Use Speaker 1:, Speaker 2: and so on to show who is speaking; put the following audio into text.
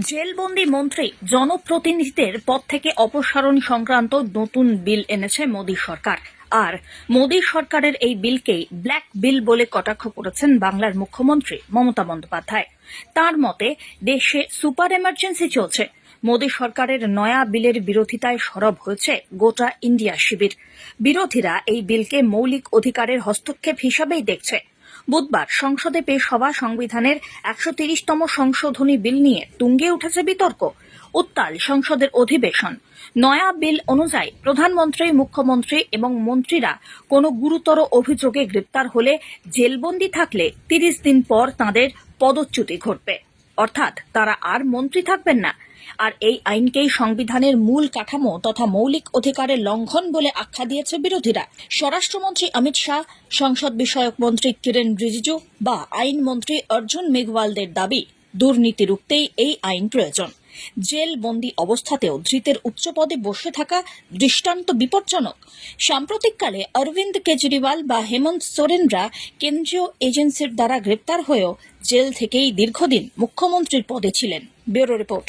Speaker 1: জেলবন্দি মন্ত্রী, জনপ্রতিনিধিদের পদ থেকে অপসারণ সংক্রান্ত নতুন বিল এনেছে মোদী সরকার। আর মোদী সরকারের এই বিলকেই ব্ল্যাক বিল বলে কটাক্ষ করেছেন বাংলার মুখ্যমন্ত্রী মমতা বন্দ্যোপাধ্যায়। তার মতে, দেশে সুপার এমার্জেন্সি চলছে। মোদী সরকারের নয়া বিলের বিরোধিতায় সরব হয়েছে গোটা ইন্ডিয়া শিবির। বিরোধীরা এই বিলকে মৌলিক অধিকারের হস্তক্ষেপ হিসাবেই দেখছে। বুধবার সংসদে পেশ হওয়া সংবিধানের একশো তিরিশতম সংশোধনী বিল নিয়ে তুঙ্গে উঠেছে বিতর্ক। উত্তাল সংসদের অধিবেশন। নয়া বিল অনুযায়ী প্রধানমন্ত্রী, মুখ্যমন্ত্রী এবং মন্ত্রীরা কোনো গুরুতর অভিযোগে গ্রেপ্তার হলে জেলবন্দি থাকলে তিরিশ দিন পর তাঁদের পদচ্যুতি ঘটবে। অর্থাৎ তারা আর মন্ত্রী থাকবেন না। আর এই আইনকেই সংবিধানের মূল কাঠামো তথা মৌলিক অধিকারের লঙ্ঘন বলে আখ্যা দিয়েছে বিরোধীরা। স্বরাষ্ট্রমন্ত্রী অমিত শাহ, সংসদ বিষয়ক মন্ত্রী কিরেন রিজিজু বা আইনমন্ত্রী অর্জুন মেঘওয়ালদের দাবি, দুর্নীতি রুখতেই এই আইন প্রয়োজন। জেল বন্দী অবস্থাতেও ধৃতের উচ্চ পদে বসে থাকা দৃষ্টান্ত বিপজ্জনক। সাম্প্রতিককালে অরবিন্দ কেজরিওয়াল বা হেমন্ত সোরেনরা কেন্দ্রীয় এজেন্সির দ্বারা গ্রেপ্তার হয়েও জেল থেকেই দীর্ঘদিন মুখ্যমন্ত্রীর পদে ছিলেন। Bureau report.